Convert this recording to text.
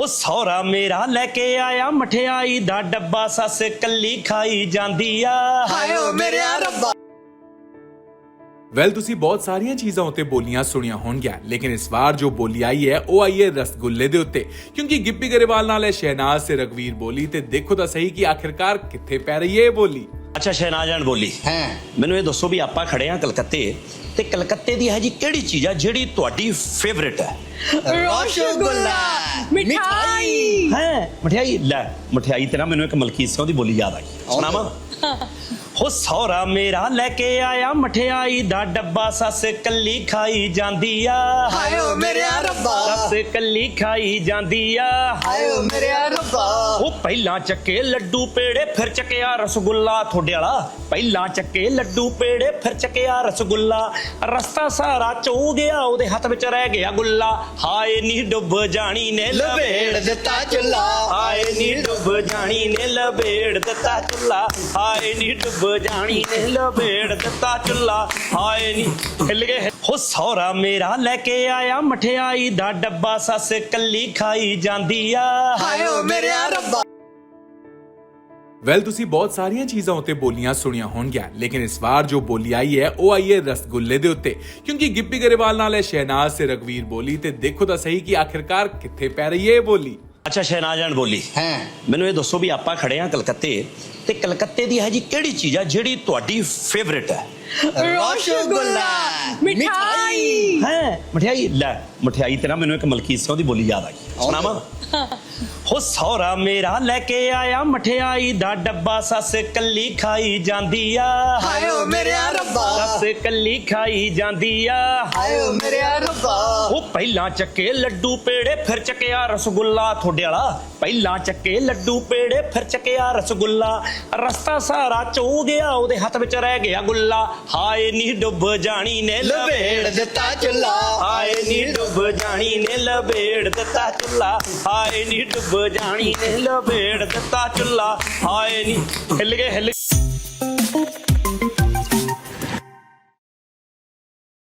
ਹੋ ਸੌਰਾ ਮੇਰਾ ਲੈ ਕੇ ਆਇਆ ਮਠਿਆਈ ਦਾ ਡੱਬਾ ਸੱਸ ਕੱਲੀ ਖਾਈ ਜਾਂਦੀ ਆ। ਹਾਏ ਓ ਮੇਰੇ ਰੱਬਾ। ਵੈਲ ਤੁਸੀਂ ਬਹੁਤ ਸਾਰੀਆਂ ਚੀਜ਼ਾਂ ਉੱਤੇ ਬੋਲੀਆਂ ਸੁਣੀਆਂ ਹੋਣਗੀਆਂ ਲੇਕਿਨ ਇਸ ਵਾਰ ਜੋ ਬੋਲੀ ਆਈ ਹੈ ਉਹ ਆਈ ਹੈ ਰਸਗੁੱਲੇ ਦੇ ਉੱਤੇ। ਕਿਉਂਕਿ ਗਿੱਪੀ ਗਰੇਵਾਲ ਨਾਲ ਹੈ ਸ਼ਹਿਨਾਜ਼ ਤੇ ਰਗਵੀਰ ਬੋਲੀ ਤੇ ਦੇਖੋ ਤਾਂ ਸਹੀ ਕਿ ਆਖਿਰਕਾਰ ਕਿੱਥੇ ਪੈ ਰਹੀ ਹੈ ਇਹ ਬੋਲੀ। ਅੱਛਾ ਸ਼ਹਿਨਾਜ਼ਾਨ ਬੋਲੀ। ਹੈ। ਮੈਨੂੰ ਇਹ ਦੱਸੋ ਵੀ ਆਪਾਂ ਖੜੇ ਆ ਕਲਕੱਤੇ ਤੇ ਕਲਕੱਤੇ ਦੀ ਹੈ ਜੀ ਕਿਹੜੀ ਚੀਜ਼ ਆ ਜਿਹੜੀ ਤੁਹਾਡੀ ਫੇਵਰਿਟ ਹੈ? ਰਸਗੁੱਲਾ ਮਿਠਾਈ। ਹੈ ਮਠਿਆਈ ਲੈ ਮਠਿਆਈ ਤੇ ਨਾ ਮੈਨੂੰ ਇੱਕ ਮਲਕੀਤ ਸਿੰਘ ਦੀ ਬੋਲੀ ਯਾਦ ਆ ਗਈ ਸੁਣਾਵਾ? ਹੋ ਸੌਰਾ ਮੇਰਾ ਲੈ ਕੇ ਆਇਆ ਮਠਿਆਈ ਦਾ ਡੱਬਾ ਸੱਸ ਕੱਲੀ ਖਾਈ ਜਾਂਦੀ ਆ। ਹਾਏ ਓ ਮੇਰੇ ਰੱਬਾ। ਸੱਸ ਕੱਲੀ ਖਾਈ ਜਾਂਦੀ ਆ। ਹਾਏ ਓ ਮੇਰੇ ਰੱਬਾ। ਉਹ ਪਹਿਲਾਂ ਚੱਕੇ ਲੱਡੂ ਪੇੜੇ ਫਿਰ ਚੱਕਿਆ ਰਸਗੁੱਲਾ। ਤੁਹਾਡੇ ਵਾਲਾ ਪਹਿਲਾਂ ਚੱਕੇ ਲੱਡੂ ਪੇੜੇ ਫਿਰ ਚੱਕਿਆ ਰਸਗੁੱਲਾ। ਰਸਤਾ ਸਾਰਾ ਚੋ ਗਿਆ, ਉਹਦੇ ਹੱਥ ਵਿੱਚ ਰਹਿ ਗਿਆ ਗੁੱਲਾ। ਹਾਏ ਨੀ ਡੁੱਬ ਜਾਣੀ ਨੇ ਲਵੇੜ ਦਿੱਤਾ ਚੁੱਲਾ। ਹਾਏ ਨੀ ਡੁੱਬ ਜਾਣੀ ਨੇ ਲਵੇੜ ਦਿੱਤਾ ਚੁੱਲਾ। ਹਾਏ ਨੀ ਡੁੱਬ ਜਾਣੀ ਨੇ ਲਵੇੜ ਦਿੱਤਾ ਚੁੱਲਾ। ਹਾਏ ਨੀ, ਹਿੱਲ ਗਏ। ਹੋ ਸੌਰਾ ਮੇਰਾ ਲੈ ਕੇ ਆਇਆ, ਮਠਿਆਈ ਦਾ ਡੱਬਾ ਸੱਸ ਕੱਲੀ ਖਾਈ ਜਾਂਦੀ ਆ। ਹਾਏ ਓ ਮੇਰੇ ਰੱਬਾ। ਵੈਲ ਤੁਸੀਂ ਬਹੁਤ ਸਾਰੀਆਂ ਚੀਜ਼ਾਂ ਉੱਤੇ ਬੋਲੀਆਂ ਸੁਣੀਆਂ ਹੋਣਗੀਆਂ ਲੇਕਿਨ ਇਸ ਵਾਰ ਜੋ ਬੋਲੀ ਆਈ ਹੈ ਉਹ ਆਈ ਹੈ ਰਸਗੁੱਲੇ ਦੇ ਉੱਤੇ। ਕਿਉਂਕਿ ਗਿੱਪੀ ਗਰੇਵਾਲ ਨਾਲ ਹੈ ਸ਼ਹਿਨਾਜ਼ ਤੇ ਰਗਵੀਰ ਬੋਲੀ ਤੇ ਦੇਖੋ ਤਾਂ ਸਹੀ ਕਿ ਆਖਿਰਕਾਰ ਕਿੱਥੇ ਪੈ ਰਹੀ ਹੈ ਇਹ ਬੋਲੀ। ਅੱਛਾ ਸ਼ਹਿਨਾਜ਼ਾਨ ਬੋਲੀ। ਹੈ। ਮੈਨੂੰ ਇਹ ਦੱਸੋ ਵੀ ਆਪਾਂ ਖੜੇ ਆ ਕਲਕੱਤੇ ਤੇ ਕਲਕੱਤੇ ਦੀ ਹੈ ਜੀ ਕਿਹੜੀ ਚੀਜ਼ ਆ ਜਿਹੜੀ ਤੁਹਾਡੀ ਫੇਵਰਿਟ ਹੈ? ਰਸਗੁੱਲਾ। ਮਿਠਾਈ। ਹੈ? ਮਠਿਆਈ ਲੈ ਮਠਿਆਈ ਤੇ ਨਾ ਮੈਨੂੰ ਇੱਕ ਮਲਕੀਤ ਸਿੰਘ ਦੀ ਬੋਲੀ ਯਾਦ ਆ ਗਈ ਸੁਣਾਵਾ? ਹੋ ਸੌਰਾ ਮੇਰਾ ਲੈ ਕੇ ਆਇਆ ਮਠਿਆਈ ਦਾ ਡੱਬਾ ਸੱਸ ਕੱਲੀ ਖਾਈ ਜਾਂਦੀ ਆ। ਹਾਏ ਓ ਮੇਰੇ ਰੱਬਾ। ਸੱਸ ਕੱਲੀ ਖਾਈ ਜਾਂਦੀ ਆ। ਹਾਏ ਓ ਮੇਰੇ ਰੱਬਾ। ਉਹ ਪਹਿਲਾਂ ਚੱਕੇ ਲੱਡੂ ਪੇੜੇ ਫਿਰ ਚੱਕਿਆ ਰਸਗੁੱਲਾ ਤੁਹਾਡੇ ਵਾਲਾ। ਪਹਿਲਾਂ ਚੱਕੇ ਲੱਡੂ ਪੇੜੇ ਫਿਰ ਚੱਕਿਆ ਰਸਗੁੱਲਾ। ਰਸਤਾ ਸਾਰਾ ਚੋ ਗਿਆ ਉਹਦੇ ਹੱਥ ਵਿੱਚ ਰਹਿ ਗਿਆ ਗੁੱਲਾ। ਹਾਏ ਨੀ ਡੁੱਬ ਜਾਣੀ ਨੇ ਲਵੇੜ ਦਿੱਤਾ ਚੁੱਲਾ। ਹਾਏ ਨੀ ਡੁੱਬ ਜਾਣੀ ਨੇ ਲਵੇੜ ਦਿੱਤਾ ਚੁੱਲਾ। ਹਾਏ ਨੀ ਡੁੱਬ ਜਾਣੀ ਨੇ ਲਵੇੜ ਦਿੱਤਾ ਚੁੱਲਾ ਹਾਏ ਨੀ ਹਿੱਲ ਗਏ ਹਿੱਲ ਗਏ।